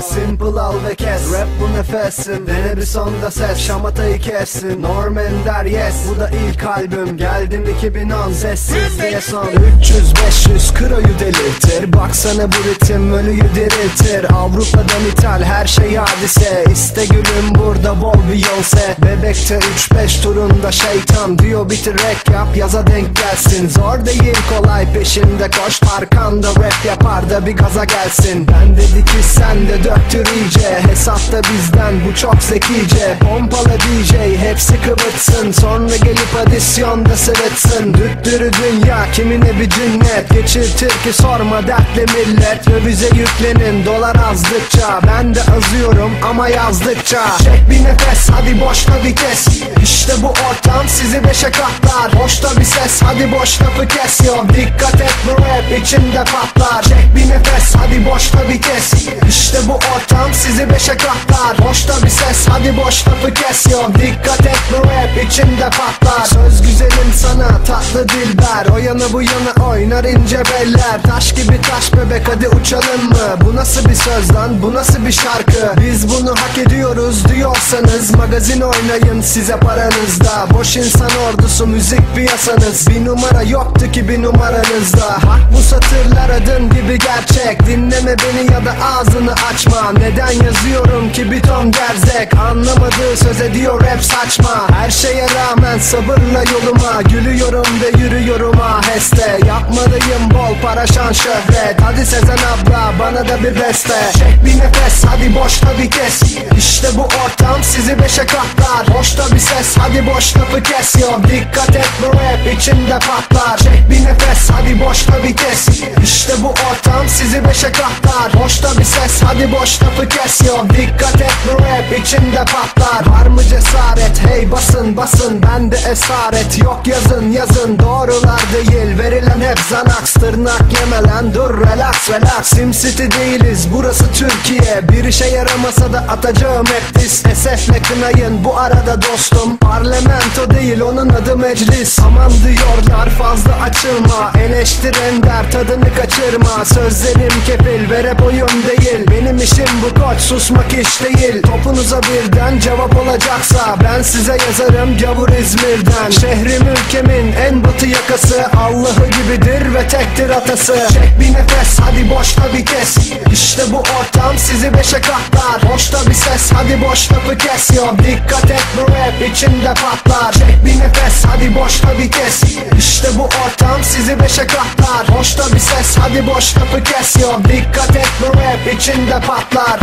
Simple al ve kes. Rap bu nefesin. Dene bir sonda ses. Şamatayı kessin. Norm Ender yes. Bu da ilk albüm. Geldim 2010 Sessiz diye son. 300-500 kroyu delirtir Baksana bu ritim. Ölüyü diriltir. Avrupa'dan ithal her şey hadise. İste gülüm burada bol Beyoncé Bebekte 3-5 turunda şeytan. Diyor bitir rap yap yaza denk gelsin. Zor değil kolay. Peşinde koş Arkanda rap yapar da bir gaza gelsin. Ben dedi ki sen de döktür iyice. Hesapta bizden bu çok zekice. Pompala DJ hepsi kıvırtsın Sonra gelip adisyonda sırıtsın. Düttürü dünya kimine bir cinnet. Geçirtir ki sorma dertli millet. Ve bize yüklenin dolar azdıkça. Ben de azıyorum ama yazdıkça. Çek bir nefes hadi boşta vites İşte bu ortam sizi beşe katlar. Boşta bir ses hadi boş lafı kes. Yo Dikkat et bu rap içinde patlar. Çek hadi boşta vites İşte bu ortam sizi beşe katlar. Boşta bir ses hadi boş lafı kes. Yo Dikkat et bu rap içinde patlar. Söz güzelim sana tatlı dilber. O yana bu yana oynar ince beller. Taş gibi taş bebek hadi uçalım mı? Bu nasıl bir söz lan? Bu nasıl bir şarkı? Biz bunu hak ediyoruz diyorsanız Magazin oynayın size paranızda. Boş insan ordusu müzik piyasanız. Bir numara yoktu ki bir numaranızda. Bak bu satırlar adın gibi gerçek Dinleme beni ya da ağzını açma. Neden yazıyorum ki bir ton gerzek? Anlamadığı söz ediyor rap saçma. Her şeye rağmen sabırla yoluma. Gülüyorum ve yürüyorum aheste. Yapmalıyım bol para şan şöhret. Hadi Sezen abla bana da bir beste. Çek bir nefes hadi boşta bir kes. İşte bu ortam sizi beşe katlar. Boşta bir ses hadi boş lafı kes. Yo Dikkat et bu rap içinde patlar. Çek bir nefes hadi boş lafı kes yo Dikkat et bu rap içinde patlar. Var mı cesaret? Hey basın basın. Bende esaret. Yok yazın yazın. Doğrular değil. Verilen hep zanaks. Tırnak yemelen dur relax relax. Sim City değiliz. Burası Türkiye. Bir işe yaramasa da atacağım hep diz Esefle kınayın bu arada dostum Parlamento değil. Onun adı meclis. Aman diyorlar fazla açılma. Eleştiren der tadını kaçırma. Sözlerim kefil ve rap oyun değil Benim bu koç susmak iş değil. Topunuza birden cevap olacaksa Ben size yazarım gavur İzmir'den. Şehrim ülkemin en batı yakası Allah'ı gibidir ve tektir atası. Çek bir nefes hadi boşta bir kes. İşte bu ortam sizi beşe katlar. Boşta bir ses hadi boş lafı kes. Yo Dikkat et bu rap içinde patlar. Çek bir nefes hadi boşta bir kes. İşte bu ortam sizi beşe katlar. Boşta bir ses hadi boş lafı kes. Yo Dikkat et bu rap içinde patlar